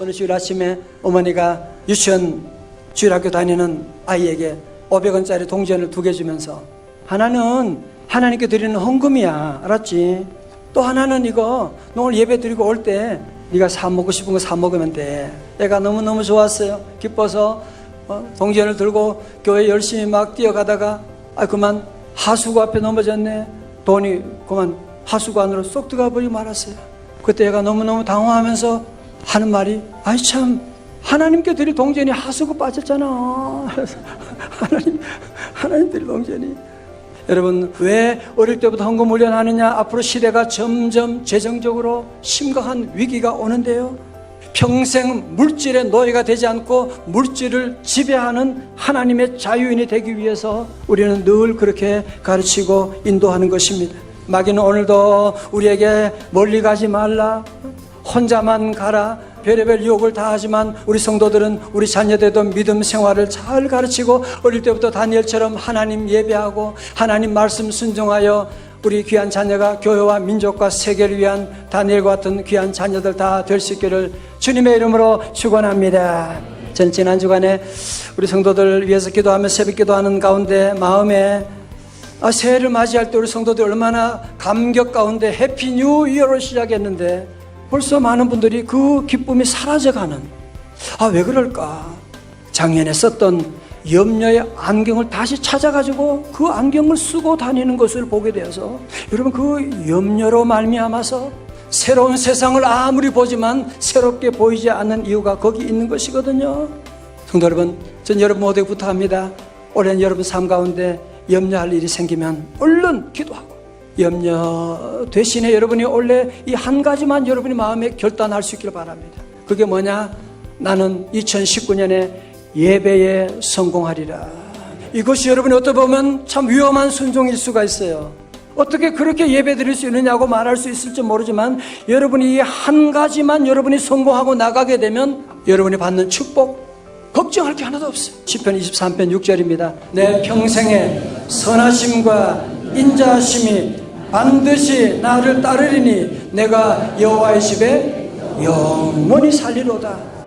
어느 주일 아침에 어머니가 유치원 주일학교 다니는 아이에게 500원짜리 동전을 두 개 주면서 하나는 하나님께 드리는 헌금이야. 알았지? 또 하나는 이거 너 오늘 예배 드리고 올 때 네가 사 먹고 싶은 거 사 먹으면 돼. 애가 너무너무 좋았어요. 기뻐서 어, 동전을 들고 교회 열심히 막 뛰어가다가 아 그만 하수구 앞에 넘어졌네. 돈이 그만 하수구 안으로 쏙 들어가 버리고 말았어요. 그때 얘가 너무너무 당황하면서 하는 말이 아이 참 하나님께 드릴 동전이 하수구 빠졌잖아. 하나님 하나님 드릴 동전이. 여러분 왜 어릴 때부터 헌금 훈련하느냐? 앞으로 시대가 점점 재정적으로 심각한 위기가 오는데요. 평생 물질의 노예가 되지 않고 물질을 지배하는 하나님의 자유인이 되기 위해서 우리는 늘 그렇게 가르치고 인도하는 것입니다. 마귀는 오늘도 우리에게 멀리 가지 말라 혼자만 가라 별의별 유혹을 다 하지만 우리 성도들은 우리 자녀들도 믿음 생활을 잘 가르치고 어릴 때부터 다니엘처럼 하나님 예배하고 하나님 말씀 순종하여 우리 귀한 자녀가 교회와 민족과 세계를 위한 다니엘과 같은 귀한 자녀들 다 될 수 있기를 주님의 이름으로 축원합니다. 전 지난 주간에 우리 성도들 위해서 기도하며 새벽 기도하는 가운데 마음에 아, 새해를 맞이할 때 우리 성도들 얼마나 감격 가운데 해피 뉴 이어를 시작했는데 벌써 많은 분들이 그 기쁨이 사라져가는 아 왜 그럴까? 작년에 썼던 염려의 안경을 다시 찾아가지고 그 안경을 쓰고 다니는 것을 보게 되어서 여러분 그 염려로 말미암아서 새로운 세상을 아무리 보지만 새롭게 보이지 않는 이유가 거기 있는 것이거든요. 성도 여러분 전 여러분 모두에 부탁합니다. 올해는 여러분 삶 가운데 염려할 일이 생기면 얼른 기도하고 염려 대신에 여러분이 원래 이 한 가지만 여러분이 마음에 결단할 수 있기를 바랍니다. 그게 뭐냐? 나는 2019년에 예배에 성공하리라. 이것이 여러분이 어떻게 보면 참 위험한 순종일 수가 있어요. 어떻게 그렇게 예배 드릴 수 있느냐고 말할 수 있을지 모르지만 여러분이 이 한 가지만 여러분이 성공하고 나가게 되면 여러분이 받는 축복 걱정할 게 하나도 없어요. 10편 23편 6절입니다. 내 평생에 선하심과 인자하심이 반드시 나를 따르리니 내가 여호와의 집에 영원히 살리로다.